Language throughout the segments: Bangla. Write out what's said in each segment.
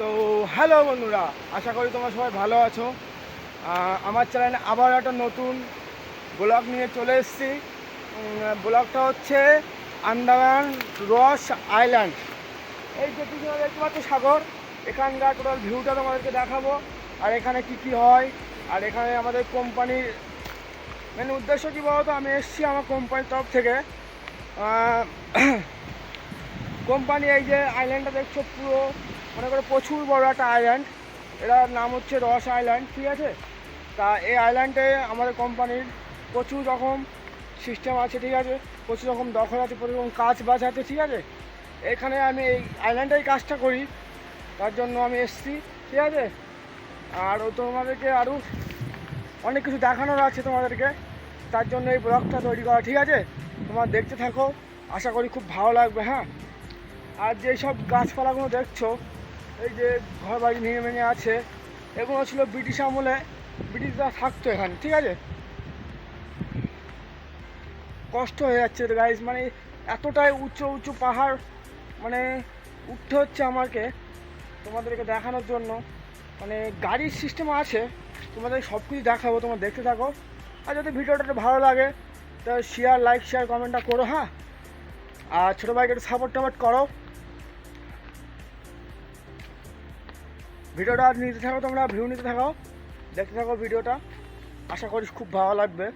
তো হ্যালো বন্ধুরা, আশা করি তোমরা সবাই ভালো আছো। আমার চ্যানেলে আবার একটা নতুন ব্লগ নিয়ে চলে এসেছি। ব্লগটা হচ্ছে আন্দামান রস আইল্যান্ড এই যে পিছনে দেখতে পাচ্ছ সাগর, এখানকার টোটাল ভিউটা তোমাদেরকে দেখাবো। আর এখানে কি কি হয়, আর এখানে আমাদের কোম্পানির মেন উদ্দেশ্য কী বলতো? আমি এসেছি আমার কোম্পানির তরফ থেকে। কোম্পানি এই যে আইল্যান্ডটা দেখছ পুরো। মনে করো প্রচুর বড় একটা আইল্যান্ড এটার নাম হচ্ছে রস আইল্যান্ড ঠিক আছে? তা এই আইল্যান্ডে আমাদের কোম্পানির প্রচুর রকম সিস্টেম আছে, ঠিক আছে? প্রচুর রকম দখল আছে, প্রচুর রকম কাজ বাজ আছে, ঠিক আছে? এখানে আমি এই আইল্যান্ডেই কাজটা করি, তার জন্য আমি এসছি, ঠিক আছে? আর তোমাদেরকে আরও অনেক কিছু দেখানোর আছে তোমাদেরকে। তার জন্য এই ব্লগটা তৈরি করা, ঠিক আছে? তোমরা দেখতে থাকো, আশা করি খুব ভালো লাগবে হ্যাঁ? আর যেসব গাছপালাগুলো দেখছ এই যে ঘর বাড়ি ভেঙে ভেঙে আছে। এগুলো ছিল ব্রিটিশ আমলে। ব্রিটিশরা থাকতো এখানে, ঠিক আছে? কষ্ট হয়ে যাচ্ছে গাইজ মানে এতটাই উঁচু উঁচু পাহাড় মানে উঠতে হচ্ছে আমাকে তোমাদেরকে দেখানোর জন্য। মানে গাড়ির সিস্টেম আছে, তোমাদের সব কিছু দেখাবো, তোমরা দেখতে থাকো। আর যদি ভিডিওটা ভালো লাগে, তো শেয়ার লাইক শেয়ার কমেন্টটা করো হ্যাঁ? আর ছোটো ভাইকে একটু সাপোর্ট টাপোর্ট করো। ভিডিওটা নিতে থাকো তোমরা ভিউ নিতে থাকো, দেখতে থাকো ভিডিওটা। আশা করি খুব ভালো লাগবে।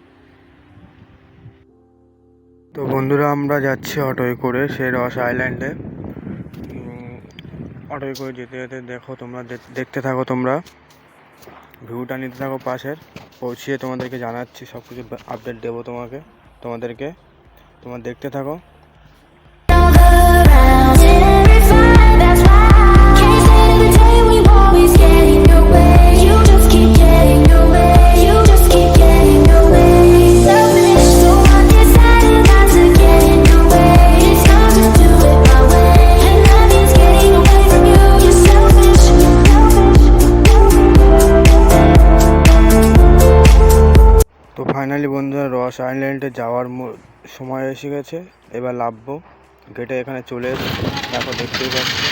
তো বন্ধুরা, আমরা যাচ্ছি অটোয় করে সেই রস আইল্যান্ডে। অটোয় করে যেতে যেতে দেখো তোমরা দেখতে থাকো তোমরা। ভিউটা নিতে থাকো পাশের, পৌঁছিয়ে তোমাদেরকে জানাচ্ছি সব কিছু আপডেট দেবো তোমাকে, তোমাদেরকে। তোমরা দেখতে থাকো। ফাইনালি বন্ধুরা রস আইল্যান্ডে যাওয়ার সময় এসে গেছে। এবার লাভবো। গেটে এখানে চলে এসেছি দেখো, দেখতেই পাচ্ছি।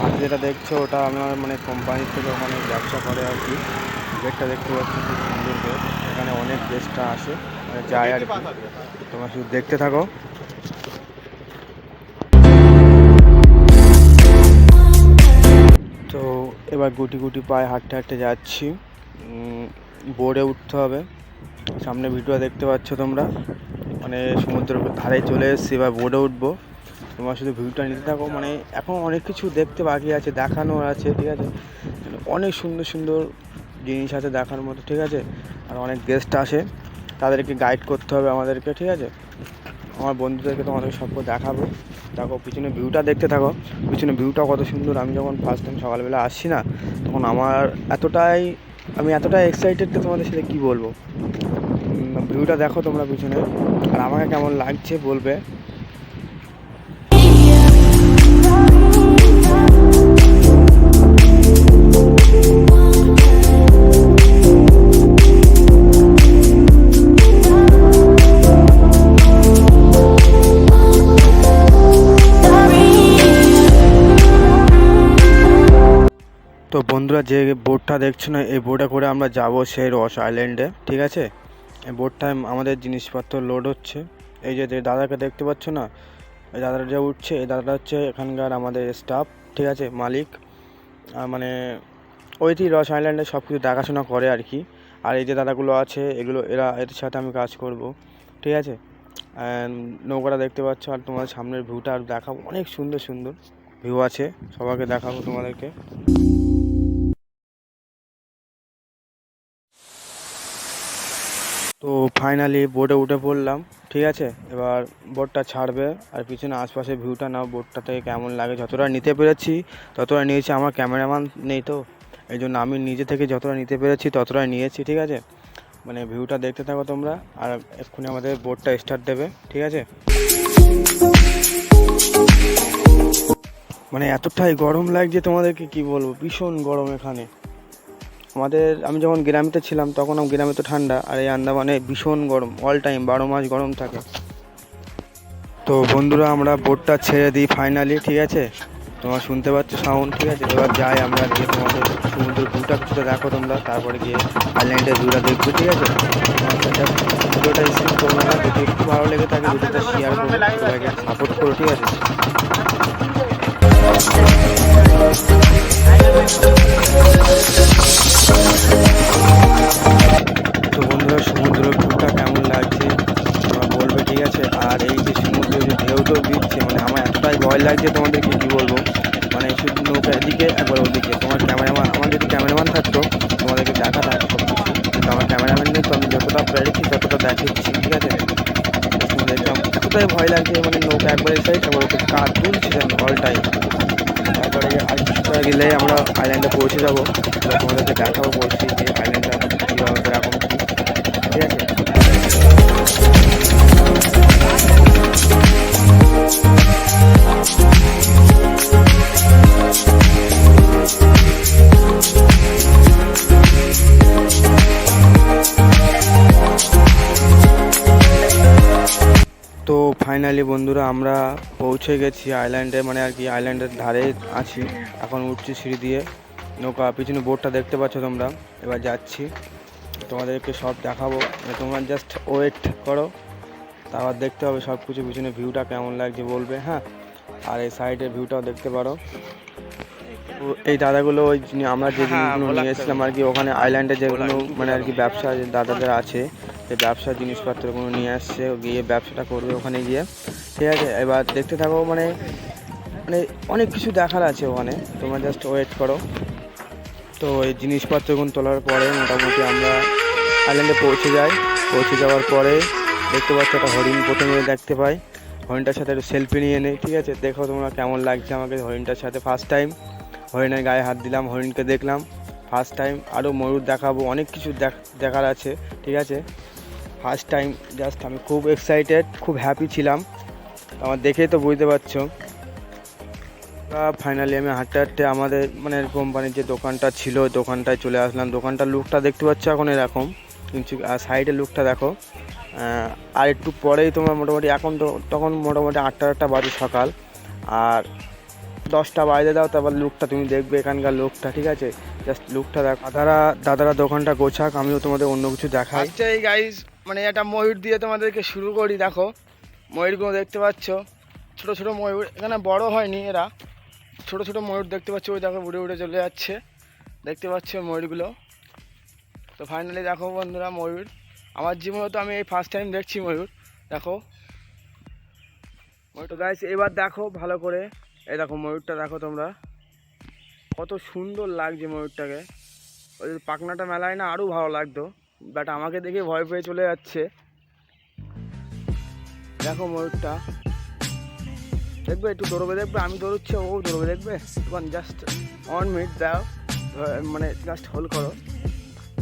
হাতে যেটা দেখছ, ওটা আমার মানে কোম্পানি থেকে ওখানে ব্যবসা করে আর কি। গেটটা দেখতে পাচ্ছি, খুব সুন্দর গেট। এখানে অনেক গেস্টরা আসে। মানে যায় আর কি। তোমরা শুধু দেখতে থাকো। তো এবার গুটি গুটি পায়ে হাঁটতে হাঁটতে যাচ্ছি। বোর্ডে উঠতে হবে। সামনে ভিডিও দেখতে পাচ্ছ তোমরা। মানে সমুদ্রের ধারে চলে এসেছি বা বোর্ডে উঠবো। তোমরা শুধু ভিউটা নিতে থাকো। মানে এখন অনেক কিছু দেখতে বাকি আছে, দেখানোর আছে, ঠিক আছে? অনেক সুন্দর সুন্দর জিনিস আছে দেখার মতো, ঠিক আছে? আর অনেক গেস্ট আসে। তাদেরকে গাইড করতে হবে আমাদেরকে, ঠিক আছে? আমার বন্ধুদেরকে তোমাদের সবকে দেখাবো। দেখো, পিছনে ভিউটা দেখতে থাকো। পিছনে ভিউটা কত সুন্দর। আমি যখন ফার্স্ট টাইম সকালবেলা আসছি না, তখন আমার এতটাই আমি এতটা এক্সাইটেড তো তোমাদের সাথে কী বলব? ভিউটা দেখো তোমরা পিছনে। আর আমাকে কেমন লাগছে বলবে? তো বন্ধুরা যে বোটটা দেখছ না, এই বোটে করে আমরা যাব সেই রস আইল্যান্ডে ঠিক আছে? এই বোটটায় আমাদের জিনিসপত্র লোড হচ্ছে। এই যে দাদাকে দেখতে পাচ্ছ না, এই দাদাটা যে উঠছে, এই দাদাটা হচ্ছে এখানকার আমাদের স্টাফ ঠিক আছে, মালিক। মানে ওইটি রস আইল্যান্ডে সব কিছু দেখাশোনা করে আর কি। আর এই যে দাদাগুলো আছে, এগুলো, এরা, এদের সাথে আমি কাজ করব, ঠিক আছে? নৌকাটা দেখতে পাচ্ছ, আর তোমাদের সামনের ভিউটা আর দেখাবো। অনেক সুন্দর সুন্দর ভিউ আছে, সবাইকে দেখাবো তোমাদেরকে। তো ফাইনালি বোটে উঠে পড়লাম, ঠিক আছে? এবার বোটটা ছাড়বে আর পিছনে আশপাশে ভিউটা নাও বোটটা থেকে কেমন লাগে। যতটা নিতে পেরেছি, ততটা নিয়েছি। আমার ক্যামেরাম্যান নেই তো, এই জন্য আমি নিজে থেকে যতটা নিতে পেরেছি, ততটা নিয়েছি, ঠিক আছে? মানে ভিউটা দেখতে থাকো তোমরা, আর এক্ষুনি আমাদের বোটটা স্টার্ট দেবে, ঠিক আছে? মানে এতটাই গরম লাগছে তোমাদেরকে, কি বলব? ভীষণ গরম এখানে। আমাদের, আমি যখন গ্রামেতে ছিলাম, তখন গ্রামে তো ঠান্ডা, আর এই আন্দামানে ভীষণ গরম অল টাইম বারো মাস গরম থাকে। তো বন্ধুরা, আমরা বোটটা ছেড়ে দিই ফাইনালি ঠিক আছে? তোমরা শুনতে পাচ্ছ সাউন্ড ঠিক আছে? এবার যাই আমরা গিয়ে তোমাদের সমুদ্র ভিউটা কিছুটা দেখো তোমরা, তারপরে গিয়ে আইল্যান্ডের ভিউটা দেখবে, ঠিক আছে? যদি একটু ভালো লেগে থাকে, ভিডিওটা শেয়ার করো, সবাইকে সাপোর্ট করো, ঠিক আছে? তো বন্ধুরা সমুদ্র ভিউটা কেমন লাগছে? তোমরা বলবে, ঠিক আছে? আর এই যে সমুদ্র যে ঢেউটাও দিচ্ছে মানে আমার এতটাই ভয় লাগছে তোমাদেরকে, কী বলব? মানে শুধু নৌকা এদিকে একবার ওদিকে। তোমার ক্যামেরাম্যান, আমার যদি ক্যামেরাম্যান থাকতো, তোমাদেরকে দেখা থাকতো সব কিছু। কিন্তু আমার ক্যামেরাম্যান নেই তো আমি যতটা পেরেছি, ততটা দেখাচ্ছি, ঠিক আছে? এতটাই ভয় লাগছে মানে নৌকা একবার সাইড একবার ওকে তুলছি অল টাইম তারপরে আর কিছুটা গেলে আমরা আইল্যান্ডে পৌঁছে যাব। এবার তোমাদেরকে দেখাবো বলছি যে আইল্যান্ডটা কীভাবে এরকম ঠিক আছে? ফাইনালি বন্ধুরা আমরা পৌঁছে গেছি আইল্যান্ডে মানে আর কি আইল্যান্ডের ধারে আছি। এখন উঠছি সিঁড়ি দিয়ে। নৌকা পিছনে বোটটা দেখতে পাচ্ছ তোমরা। এবার যাচ্ছি। তোমাদেরকে সব দেখাবো। মানে তোমরা জাস্ট ওয়েট করো। তারপর দেখতে হবে সব কিছু পিছনে ভিউটা কেমন লাগছে বলবে হ্যাঁ? আর এই সাইডের ভিউটাও দেখতে পারো। এই দাদাগুলো ওই আমরা যে জিনিসগুলো নিয়ে এসেছিলাম আর কি ওখানে আইল্যান্ডে যেগুলো মানে আর কি ব্যবসা যে দাদাদের আছে সেই ব্যবসার জিনিসপত্রগুলো নিয়ে আসছে গিয়ে ব্যবসাটা করবে ওখানে গিয়ে। ঠিক আছে এবার দেখতে থাকো মানে মানে অনেক কিছু দেখার আছে ওখানে। তোমরা জাস্ট ওয়েট করো। তো এই জিনিসপত্রগুলো তোলার পরে মোটামুটি আমরা আইল্যান্ডে পৌঁছে যাই। পৌঁছে যাওয়ার পরে দেখতে পাচ্ছ একটা হরিণ প্রথমে দেখতে পাই। হরিণটার সাথে একটু সেলফি নিয়ে নেই ঠিক আছে? দেখো তোমরা কেমন লাগছে আমাকে হরিণটার সাথে। ফার্স্ট টাইম হরিণের গায়ে হাত দিলাম, হরিণকে দেখলাম। ফার্স্ট টাইম আরও ময়ূর দেখাবো, অনেক কিছু দেখ- দেখার আছে, ঠিক আছে? ফার্স্ট টাইম জাস্ট আমি খুব এক্সাইটেড খুব হ্যাপি ছিলাম। আমার দেখেই তো বুঝতে পারছ। ফাইনালি আমি হাঁটতে হাঁটতে আমাদের মানে কোম্পানির যে দোকানটা ছিল, দোকানটায় চলে আসলাম। দোকানটার লুকটা দেখতে পাচ্ছ এখন এরকম। কিন্তু আর সাইডের লুকটা দেখো। আর একটু পরেই তোমার মোটামুটি এখন তো, তখন মোটামুটি আটটা আটটা বাজে সকাল। আর দশটা বাজে দাও, তারপর লুকটা তুমি দেখবে এখানকার লুকটা ঠিক আছে? জাস্ট লুকটা দেখ। দাদারা দাদারা দোকানটা গোছাক, আমিও তোমাদের অন্য কিছু দেখাই। আচ্ছা এই গাইজ মানে একটা ময়ূর দিয়ে তোমাদেরকে শুরু করি, দেখো। ময়ূরগুলো দেখতে পাচ্ছ? ছোট ছোট ময়ূর, এখানে বড় হয়নি এরা। ছোট ছোট ময়ূর দেখতে পাচ্ছ, ওই দেখো, উড়ে উড়ে চলে যাচ্ছে। দেখতে পাচ্ছ ময়ূরগুলো? তো ফাইনালি দেখো বন্ধুরা ময়ূর। আমার জীবনে তো আমি এই ফার্স্ট টাইম দেখছি ময়ূর, দেখো। ময়ূর তো গাইজ এবার দেখো ভালো করে। এই দেখো ময়ূরটা দেখো তোমরা। কত সুন্দর লাগছে ময়ূরটাকে। ওই পাখনাটা মেলায় না আরও ভালো লাগতো বাট আমাকে দেখে ভয় পেয়ে চলে যাচ্ছে। দেখো ময়ূরটা। দেখবে একটু দৌড়বে, দেখবে আমি দৌড়চ্ছি, ও দৌড়বে, দেখবে? তখন জাস্ট অন মিনিট দাও। মানে জাস্ট হোল্ড করো।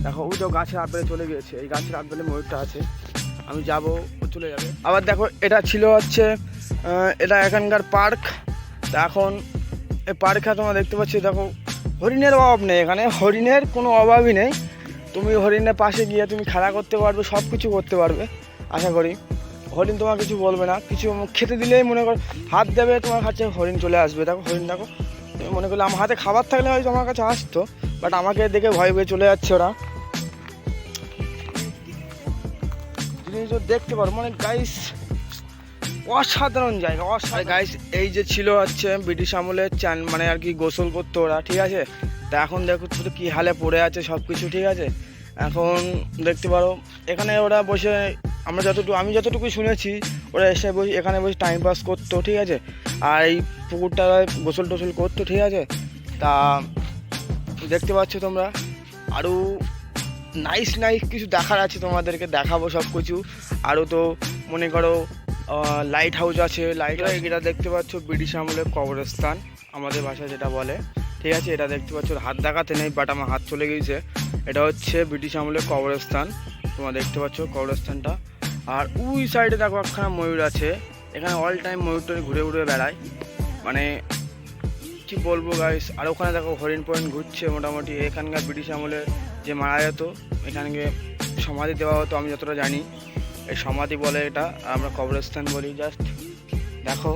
দেখো, ওই তো গাছের আপেলে চলে গিয়েছে, এই গাছের আপেলে ময়ূরটা আছে। আমি যাব, ও চলে যাবে। আবার দেখো, এটা ছিল হচ্ছে এটা এখানকার পার্ক। তা এখন এই পার্কে তোমরা দেখতে পাচ্ছি, দেখো, হরিণের অভাব নেই এখানে, হরিণের কোনো অভাবই নেই। তুমি হরিণের পাশে গিয়ে তুমি খেলা করতে পারবে সব কিছু করতে পারবে, আশা করি। হরিণ তোমার কিছু বলবে না, কিছু খেতে দিলেই মনে করো, হাত দেবে, তোমার কাছে হরিণ চলে আসবে। দেখো, হরিণ দেখো, তুমি মনে করলে আমার হাতে খাবার থাকলে হয়তো আমার কাছে আসতো বাট আমাকে দেখে ভয় পেয়ে চলে যাচ্ছে ওরা। জিনিসও দেখতে পারো মানে গাইস অসাধারণ জায়গা অসাধারণ। গাইস এই যে ছিল হচ্ছে ব্রিটিশ আমলের চান মানে আর কি গোসল করতো ওরা ঠিক আছে? তা এখন দেখো তো কি হালে পড়ে আছে সব কিছু ঠিক আছে? এখন দেখতে পারো এখানে ওরা বসে আমরা যতটুকু আমি যতটুকু শুনেছি ওরা এসে বসে এখানে বসে টাইম পাস করতো ঠিক আছে? আর এই পুকুরটা গোসল টোসল করতো ঠিক আছে? তা দেখতে পাচ্ছ তোমরা আরও নাইস নাইস কিছু দেখার আছে তোমাদেরকে দেখাবো সব কিছু আরও তো মনে করো লাইট হাউস আছে লাইট হাউস এটা দেখতে পাচ্ছ, ব্রিটিশ আমলের কবরস্থান, আমাদের ভাষায় যেটা বলে। ঠিক আছে, এটা দেখতে পাচ্ছ হাত দেখাতে নেই বাট আমার হাত চলে গিয়েছে। এটা হচ্ছে ব্রিটিশ আমলের কবরস্থান, তোমরা দেখতে পাচ্ছ কবরস্থানটা। আর ওই সাইডে দেখো একখানা ময়ূর আছে, এখানে অল টাইম ময়ূর ময়ূরটা ঘুরে ঘুরে বেড়ায়। মানে কি বলব গাইস আর ওখানে দেখো হরিণ ফরিণ ঘুরছে মোটামুটি। এখানকার ব্রিটিশ আমলে যে মারা যেত, এখানকে সমাধি দেওয়া হতো, আমি যতটা জানি। এই সমাধি বলে এটা আমরা কবরস্থান বলি জাস্ট দেখো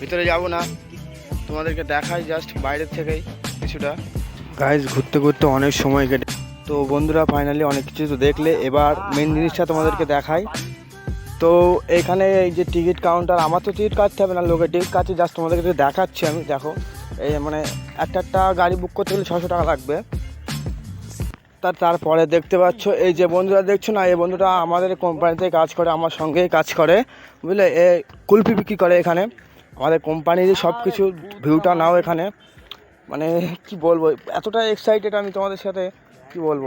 ভিতরে যাব না তোমাদেরকে দেখাই জাস্ট বাইরের থেকেই কিছুটা। গাইজ ঘুরতে ঘুরতে অনেক সময় কেটে তো বন্ধুরা ফাইনালি অনেক কিছু তো দেখলে এবার মেন জিনিসটা তোমাদেরকে দেখাই। তো এখানে এই যে টিকিট কাউন্টার আমার তো টিকিট কাটতে হবে না লোকের টিকিট কাটছে জাস্ট তোমাদেরকে দেখাচ্ছি আমি দেখো। এই মানে একটা একটা গাড়ি বুক করতে গেলে ছশো টাকা লাগবে। তার তারপরে দেখতে পাচ্ছ, এই যে বন্ধুরা দেখছ না, এই বন্ধুটা আমাদের কোম্পানিতে কাজ করে, আমার সঙ্গেই কাজ করে, বুঝলে? এ কুলপি বিক্রি করে এখানে। আমাদের কোম্পানির সব কিছু ভিউটা নাও এখানে। মানে কি বলব, এতটা এক্সাইটেড আমি তোমাদের সাথে, কি বলব?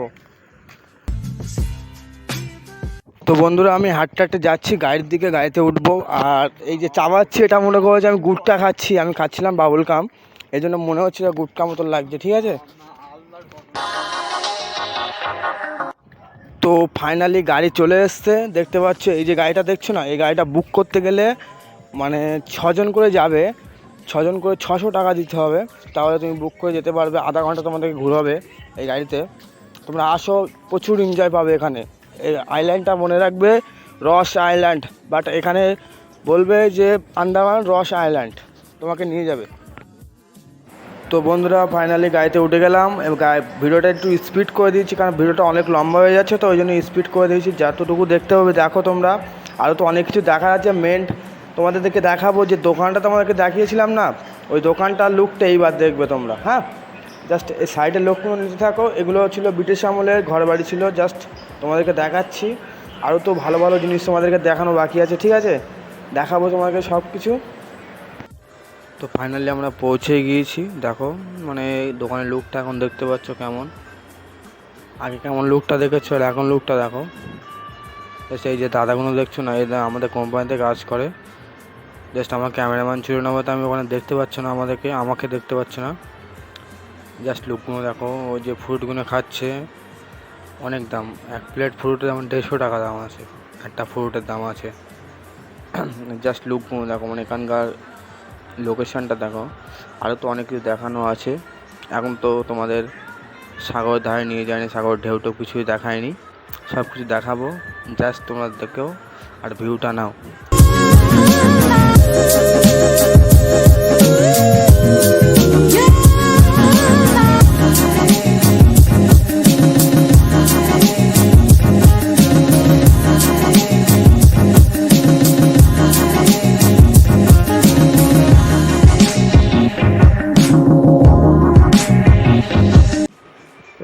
তো বন্ধুরা, আমি হাঁটতে হাঁটতে যাচ্ছি, গাড়ির দিকে গাড়িতে উঠবো, আর এই যে চাবাচ্ছি, এটা মনে করো যে আমি গুড়টা খাচ্ছি, আমি খাচ্ছিলাম বাবুল কাম। এই জন্য মনে হচ্ছে গুটকা মতন লাগছে, ঠিক আছে? তো ফাইনালি গাড়ি চলে এসছে। দেখতে পাচ্ছ, এই যে গাড়িটা দেখছ না? এই গাড়িটা বুক করতে গেলে মানে ছজন করে যাবে। ছজন করে ছশো টাকা দিতে হবে। তাহলে তুমি বুক করে যেতে পারবে। আধা ঘণ্টা তোমাদেরকে ঘুরাবে এই গাড়িতে। তোমরা আসো, প্রচুর এনজয় পাবে এখানে। এই আইল্যান্ডটা মনে রাখবে, রস আইল্যান্ড বাট এখানে বলবে যে, আন্দামান রস আইল্যান্ড তোমাকে নিয়ে যাবে। তো বন্ধুরা ফাইনালি গাড়িতে উঠে গেলাম। ভিডিওটা একটু স্পিড করে দিয়েছি, কারণ ভিডিওটা অনেক লম্বা হয়ে যাচ্ছে, তো ওই জন্য স্পিড করে দিয়েছি। যতটুকু দেখতে হবে, দেখো তোমরা। আরও তো অনেক কিছু দেখা যাচ্ছে মেন তোমাদেরকে দেখাবো যে দোকানটা তোমাদেরকে দেখিয়েছিলাম না? ওই দোকানটার লুকটা এইবার দেখবে তোমরা হ্যাঁ? জাস্ট এই সাইডের লোকগুলো নিতে থাকো। এগুলো ছিল ব্রিটিশ আমলের ঘর বাড়ি ছিল। জাস্ট তোমাদেরকে দেখাচ্ছি। আরও তো ভালো ভালো জিনিস তোমাদেরকে দেখানো বাকি আছে, ঠিক আছে? দেখাবো তোমাদেরকে সব কিছু তো ফাইনালি আমরা পৌঁছে গিয়েছি। দেখো মানে দোকানের লুকটা এখন দেখতে পাচ্ছ কেমন। আগে কেমন লুকটা দেখেছ, আর এখন লুকটা দেখো। সেই যে দাদাগুলো দেখছ না, এরা আমাদের কোম্পানিতে কাজ করে। জাস্ট আমার ক্যামেরাম্যান ছিল না বলতে আমি ওখানে দেখতে পাচ্ছ না আমাদেরকে, আমাকে দেখতে পাচ্ছ না। জাস্ট লুকগুলো দেখো ওই যে ফ্রুটগুলো খাচ্ছে, অনেক দাম। এক প্লেট ফ্রুটের যেমন দেড়শো টাকা দাম আছে। একটা ফ্রুটের দাম আছে। জাস্ট লুকগুলো দেখো মানে এখানকার লোকেশনটা দেখো। আরও তো অনেক কিছু দেখানো আছে। এখন তো তোমাদের সাগর ধারে নিয়ে যায়নি, সাগর ঢেউটো কিছুই দেখায়নি। সব কিছু দেখাবো। জাস্ট তোমরা দেখেও আর ভিউটা নাও।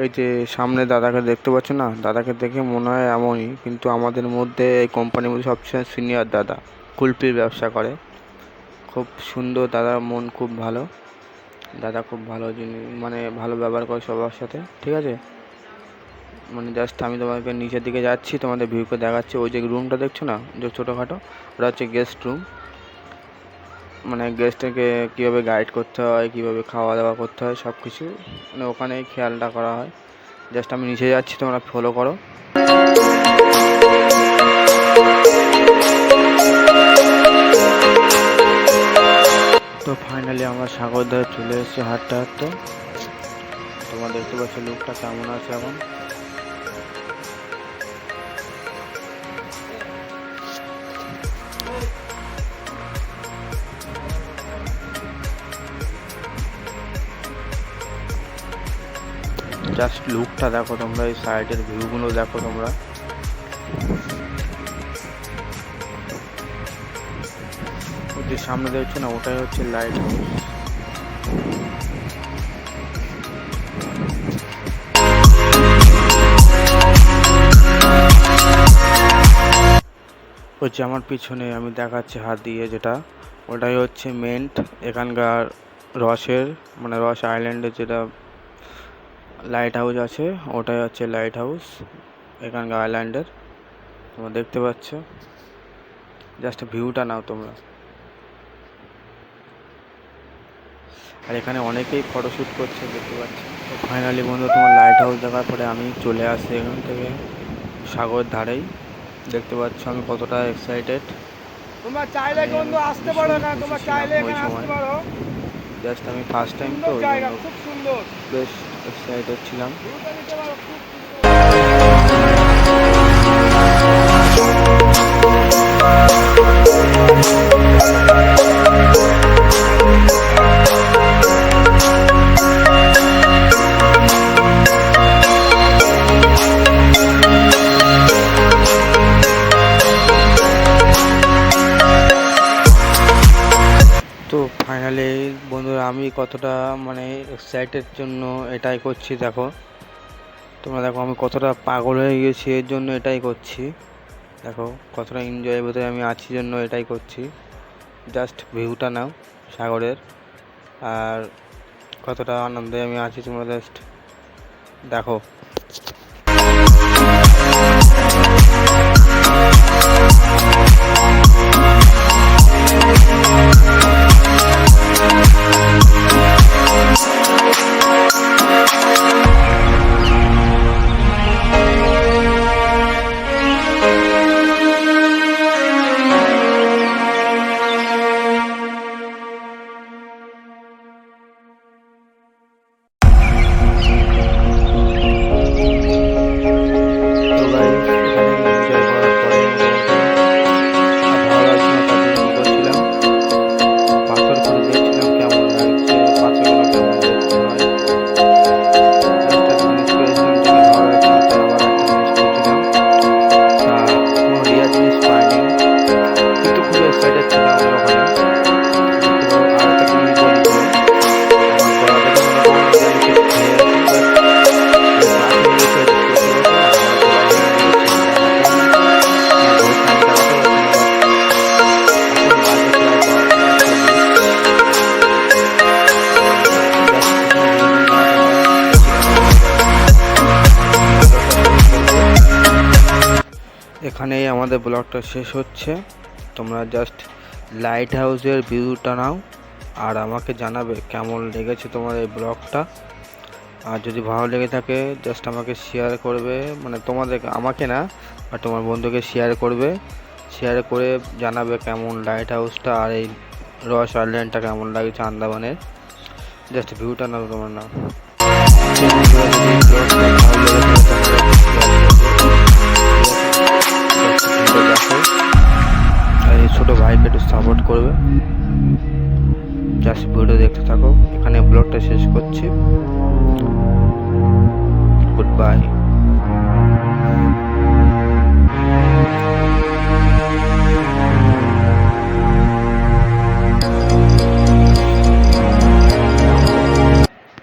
এই যে সামনে দাদাকে দেখতে পাচ্ছ না? দাদাকে দেখে মনে হয় এমনই, কিন্তু আমাদের মধ্যে এই কোম্পানির মধ্যে সবচেয়ে সিনিয়র দাদা। কুলপির ব্যবসা করে। খুব সুন্দর দাদার মন খুব ভালো। দাদা খুব ভালো জিনিস মানে ভালো ব্যবহার করে সবার সাথে, ঠিক আছে? মানে জাস্ট আমি তোমাকে নিচের দিকে যাচ্ছি, তোমাদের ভিউকে দেখাচ্ছি। ওই যে রুমটা দেখছ না? যে ছোটোখাটো, ওটা হচ্ছে গেস্ট রুম মানে গেস্টকে কীভাবে গাইড করতে হয়, কীভাবে খাওয়া দাওয়া করতে হয় সব কিছু মানে ওখানেই খেয়ালটা করা হয়। জাস্ট আমি নিচে যাচ্ছি, তোমরা ফলো করো। তো ফাইনালি আমরা সাগর ধরে চলে এসেছি হাঁটতে হাঁটতে। তোমরা দেখতে পাচ্ছ লোকটা কেমন আছে এখন। জাস্ট লুকটা দেখো তোমরা, এই সাইডের ভিউগুলো দেখো তোমরা। যে সামনে দেখছ না, ওটাই হচ্ছে লাইট যে আমার পিছনে আমি দেখাচ্ছি হাত দিয়ে যেটা, ওটাই হচ্ছে মেন্ট এখানকার রসের মানে রস আইল্যান্ডের যেটা লাইট হাউস আছে ওটাই হচ্ছে লাইট হাউস এখানকার আইল্যান্ডের তোমরা দেখতে পাচ্ছ। জাস্ট ভিউটা নাও তোমরা। আর এখানে অনেকেই ফটোশ্যুট করছে দেখতে পাচ্ছ। তো ফাইনালি বন্ধু তোমার লাইট হাউস দেখার পরে আমি চলে আসি এখান থেকে সাগর ধারেই। দেখতে পাচ্ছ আমি কতটা এক্সাইটেড তোমরা চাইলে বন্ধু আসতে পারো না তোমরা চাইলে এখানে আসতে। পারো। জাস্ট আমি ফার্স্ট টাইম তো খুব সুন্দর। বেশ ওয়েবসাইটে ছিলাম। তো ফাইনালি বন্ধুরা আমি কতটা মানে এক্সাইটেড জন্য এটাই করছি, দেখো। তোমরা দেখো, আমি কতটা পাগল হয়ে গেছি, এর জন্য এটাই করছি। দেখো, কতটা এনজয়ের ভেতরে আমি আছি জন্য এটাই করছি। জাস্ট ভিউটা নাও, সাগরের। আর কতটা আনন্দে আমি আছি, তোমরা জাস্ট দেখো। এখানেই আমাদের ব্লগটা শেষ হচ্ছে। তোমরা জাস্ট লাইট হাউসের ভিউটা নাও আর আমাকে জানাবে কেমন লেগেছে তোমার এই ব্লগটা। আর যদি ভালো লেগে থাকে জাস্ট আমাকে শেয়ার করবে মানে তোমাদের আমাকে না, আর তোমার বন্ধুকে শেয়ার করবে। শেয়ার করে জানাবে কেমন লাইট হাউসটা আর এই রস আইল্যান্ডটা কেমন লাগছে আন্দামানের। জাস্ট ভিউটা নাও তোমার নাও। এই ছোটো ভাইকে একটু সাপোর্ট করবে। জাস্ট ভিডিও দেখতে থাকো। এখানে ব্লগটা শেষ করছি। Good bye